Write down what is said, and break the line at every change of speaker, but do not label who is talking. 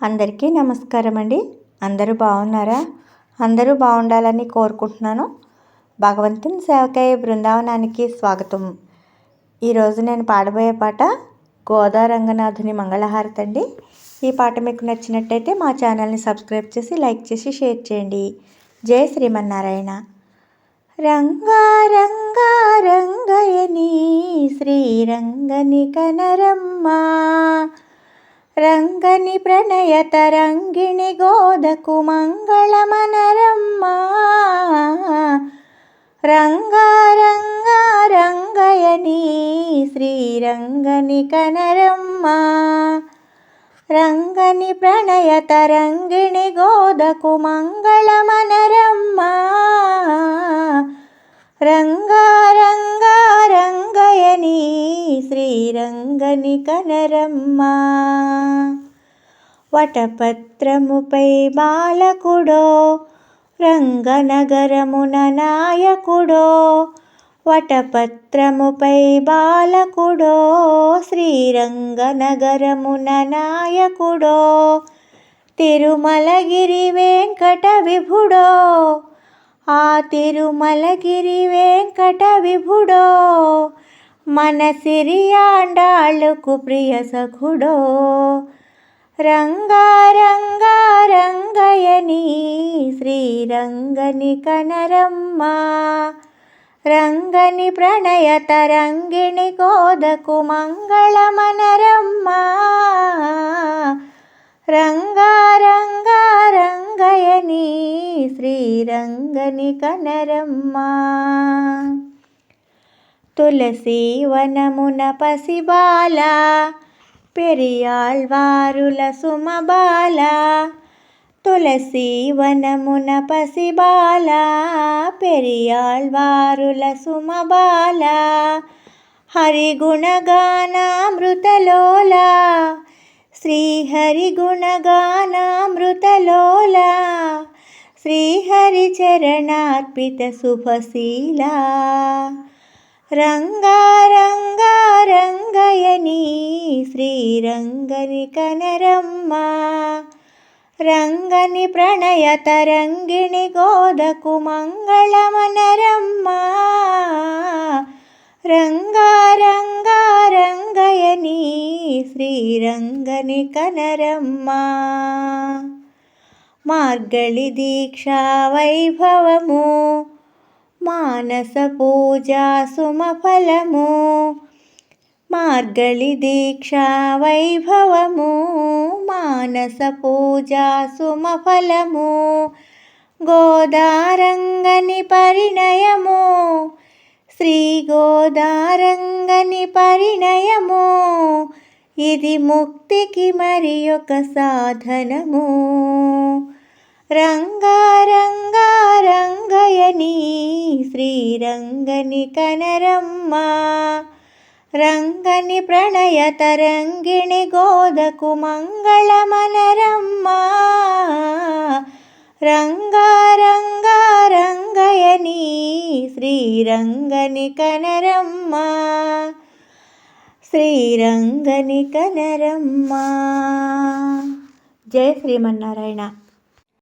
అందరికీ నమస్కారం అండి. అందరూ బాగున్నారా? అందరూ బాగుండాలని కోరుకుంటున్నాను. భగవంతుని సేవకాయ బృందావనానికి స్వాగతం. ఈరోజు నేను పాడబోయే పాట గోదారంగనాథుని మంగళహారతి అండి. ఈ పాట మీకు నచ్చినట్టయితే మా ఛానల్ని సబ్స్క్రైబ్ చేసి లైక్ చేసి షేర్ చేయండి. జై శ్రీమన్నారాయణ. రంగా రంగా రంగయని శ్రీరంగని కనరమ్మా రంగని ప్రణయ తరంగిణి గోదకు మంగళమనరమ్మ. రంగా రంగయని శ్రీరంగని కనరమ్మ. రంగని ప్రణయ తరంగిణి గోదకు మంగళమనరమ్మ. రంగా రంగయని శ్రీరంగని కనరమ్మ. వటపత్రముపై బాలకుడో రంగనగరమున నాయకుడో వటపత్రముపై బాలకుడో శ్రీరంగనగరమున నాయకుడో తిరుమలగిరి వెంకట విభుడో ఆ తిరుమలగిరి వెంకట విభుడో మన సిరియాండాళ్ళకు ప్రియ సఖుడో. రంగా రంగా శ్రీరంగని కనరమ్మ. రంగని ప్రణయత తరంగిణి కోదకు మంగళమనరమ్మా మనరమ్మ. రంగా రంగయని శ్రీరంగని కనరమ్మ. తులసి వనమున పసిబాల పెరియాళ్వారుల సుమబాల తులసి వనమున పసిబాల పెరియాళ్వారుల సుమబాల హరిగుణగానామృతలోల శ్రీహరిగుణగానామృతలోల శ్రీహరిచరణార్పిత శుభశీలా. రంగా రంగా రంగయని శ్రీరంగని కనరమ్మ. రంగని ప్రణయ తరంగిణి గోదకు మంగళమనరమ్మ. రంగా రంగా రంగయని శ్రీరంగని కనరమ్మ. మార్గళి దీక్షా వైభవము మానస పూజా సుమఫలము మార్గళి దీక్షా వైభవము మానస పూజా సుమఫలము గోదారంగని పరిణయము శ్రీ గోదారంగని పరిణయము. ఇది ముక్తికి మరి ఒక సాధనము. రంగారంగార శ్రీరంగని కనరమ్మ రంగని ప్రణయ తరంగిణి గోదకు మంగళ మనరమ్మ రంగారంగారంగయని శ్రీరంగని కనరమ్మ శ్రీరంగని కనరమ్మ. జయ శ్రీమన్నారాయణ.